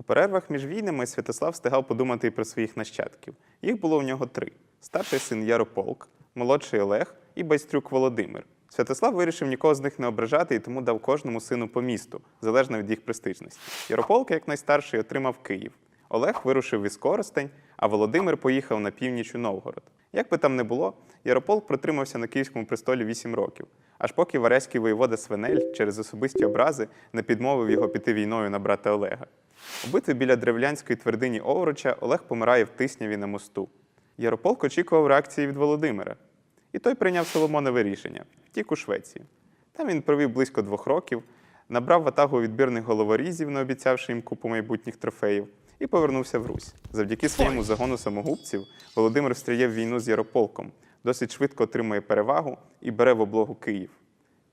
У перервах між війнами Святослав встигав подумати і про своїх нащадків. Їх було у нього три: старший син Ярополк, молодший Олег і байстрюк Володимир. Святослав вирішив нікого з них не ображати і тому дав кожному сину по місту, залежно від їх престижності. Ярополк, як найстарший, отримав Київ. Олег вирушив із Коростень, а Володимир поїхав на північ у Новгород. Як би там не було, Ярополк протримався на київському престолі 8 років, аж поки вареський воєвода Свинель через особисті образи не підмовив його піти війною на брата Олега. У битві біля древлянської твердині Овруча Олег помирає в Тисняві на мосту. Ярополк очікував реакції від Володимира. І той прийняв Соломонове рішення втік у Швецію. Там він провів близько двох років, набрав ватагу відбірних головорізів, не обіцявши їм купу майбутніх трофеїв, і повернувся в Русь. Завдяки своєму загону самогубців Володимир встряє в війну з Ярополком, досить швидко отримує перевагу і бере в облогу Київ.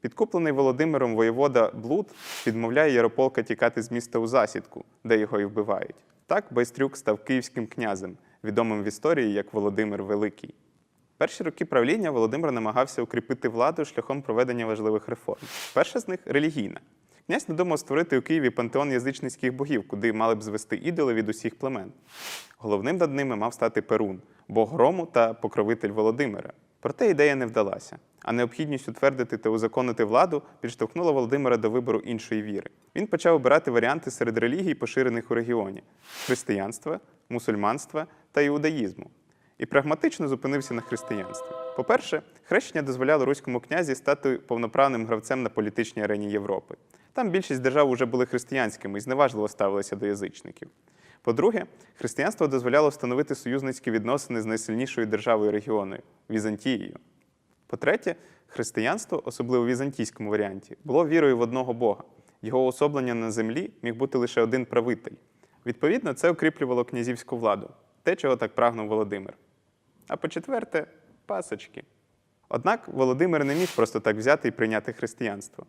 Підкуплений Володимиром воєвода Блуд відмовляє Ярополка тікати з міста у засідку, де його і вбивають. Так Байстрюк став київським князем, відомим в історії як Володимир Великий. Перші роки правління Володимир намагався укріпити владу шляхом проведення важливих реформ. Перша з них релігійна. Князь надумав створити у Києві пантеон язичницьких богів, куди мали б звести ідоли від усіх племен. Головним над ними мав стати Перун, бог грому та покровитель Володимира. Проте ідея не вдалася, а необхідність утвердити та узаконити владу підштовхнула Володимира до вибору іншої віри. Він почав обирати варіанти серед релігій, поширених у регіоні: християнства, мусульманства та іудаїзму і прагматично зупинився на християнстві. По-перше, хрещення дозволяло руському князі стати повноправним гравцем на політичній арені Європи. Там більшість держав вже були християнськими і зневажливо ставилися до язичників. По-друге, християнство дозволяло встановити союзницькі відносини з найсильнішою державою регіону Візантією. По-третє, християнство, особливо в візантійському варіанті, було вірою в одного Бога. Його особлення на землі міг бути лише один правитель. Відповідно, це укріплювало князівську владу, те, чого так прагнув Володимир. А по-четверте, пасочки. Однак Володимир не міг просто так взяти і прийняти християнство.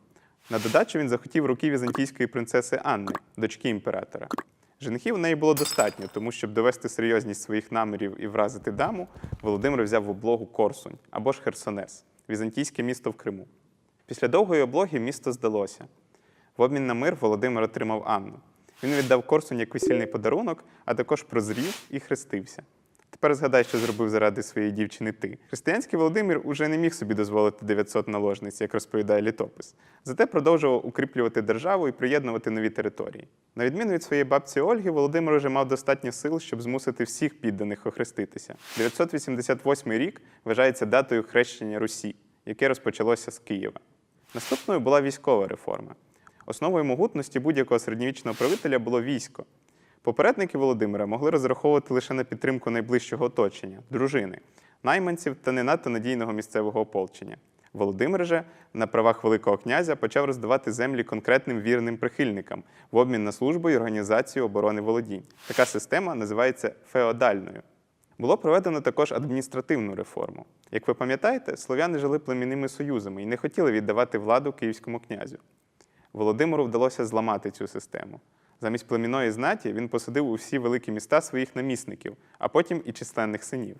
На додачу він захотів руки візантійської принцеси Анни, дочки імператора. Женихів у неї було достатньо, тому щоб довести серйозність своїх намірів і вразити даму, Володимир взяв в облогу Корсунь або ж Херсонес, візантійське місто в Криму. Після довгої облоги місто здалося. В обмін на мир Володимир отримав Анну. Він віддав Корсунь як весільний подарунок, а також прозрів і хрестився. Тепер згадай, що зробив заради своєї дівчини ти. Християнський Володимир уже не міг собі дозволити 900 наложниць, як розповідає літопис. Зате продовжував укріплювати державу і приєднувати нові території. На відміну від своєї бабці Ольги, Володимир уже мав достатньо сил, щоб змусити всіх підданих охреститися. 988 рік вважається датою хрещення Русі, яке розпочалося з Києва. Наступною була військова реформа. Основою могутності будь-якого середньовічного правителя було військо. Попередники Володимира могли розраховувати лише на підтримку найближчого оточення дружини, найманців та не надто надійного місцевого ополчення. Володимир же на правах Великого князя почав роздавати землі конкретним вірним прихильникам в обмін на службу і організацію оборони володінь. Така система називається феодальною. Було проведено також адміністративну реформу. Як ви пам'ятаєте, слов'яни жили племінними союзами і не хотіли віддавати владу київському князю. Володимиру вдалося зламати цю систему. Замість племінної знаті він посадив у всі великі міста своїх намісників, а потім і численних синів.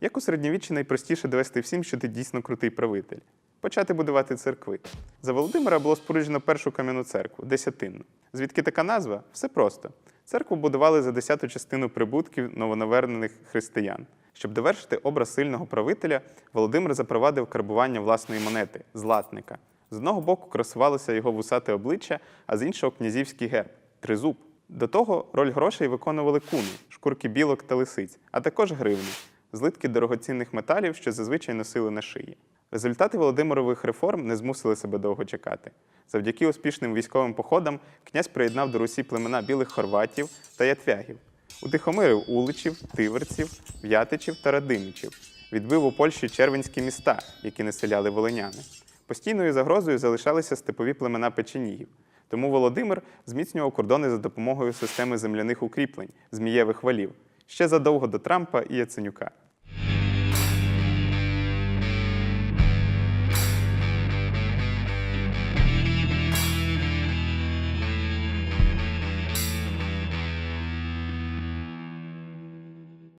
Як у середньовіччі найпростіше довести всім, що ти дійсно крутий правитель почати будувати церкви. За Володимира було споруджено першу кам'яну церкву десятинну. Звідки така назва? Все просто. Церкву будували за десяту частину прибутків новонавернених християн. Щоб довершити образ сильного правителя, Володимир запровадив карбування власної монети златника. З одного боку красувалося його вусате обличчя, а з іншого князівський герб тризуб. До того роль грошей виконували куни, шкурки білок та лисиць, а також гривні, злитки дорогоцінних металів, що зазвичай носили на шиї. Результати Володимирових реформ не змусили себе довго чекати. Завдяки успішним військовим походам князь приєднав до Русі племена білих хорватів та ятвягів, утихомирив уличів, тиверців, в'ятичів та радимичів, відбив у Польщі червенські міста, які населяли волиняни. Постійною загрозою залишалися степові племена печенігів. Тому Володимир зміцнював кордони за допомогою системи земляних укріплень, змієвих валів, ще задовго до Трампа і Яценюка.